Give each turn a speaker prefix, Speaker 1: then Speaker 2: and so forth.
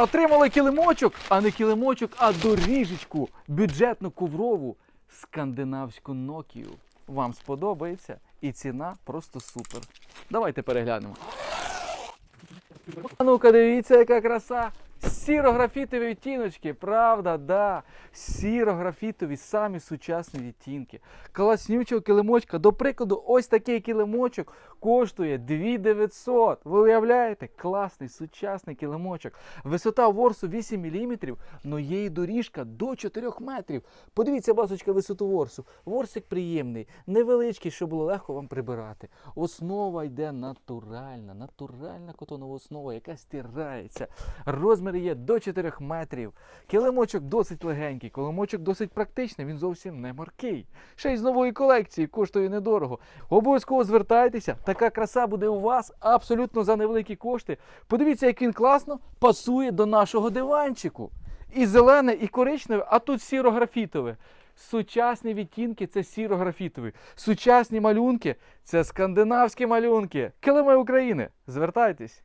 Speaker 1: Отримали килимочок, а не килимочок, а доріжечку, бюджетну коврову скандинавську Нокію. Вам сподобається і ціна просто супер. Давайте переглянемо. А ну-ка, дивіться, яка краса. Сіро-графітові відтіночки, правда, да. Сіро-графітові самі сучасні відтінки. Класнючого килимочка. До прикладу, ось такий килимочок коштує 2900. Ви уявляєте? Класний сучасний килимочок. Висота ворсу 8 мм, але є і доріжка до 4 метрів. Подивіться, басочка, висоту ворсу. Ворсик приємний, невеличкий, щоб було легко вам прибирати. Основа йде натуральна, натуральна котонова основа, яка стирається. Розмір є до 4 метрів. Килимочок досить легенький, килимочок досить практичний, він зовсім не маркий. Ще й з нової колекції коштує недорого. Обов'язково звертайтеся, така краса буде у вас абсолютно за невеликі кошти. Подивіться, як він класно пасує до нашого диванчику. І зелене, і коричневе, а тут сіро-графітове. Сучасні відтінки це сіро-графітові. Сучасні малюнки це скандинавські малюнки. Килими України. Звертайтесь.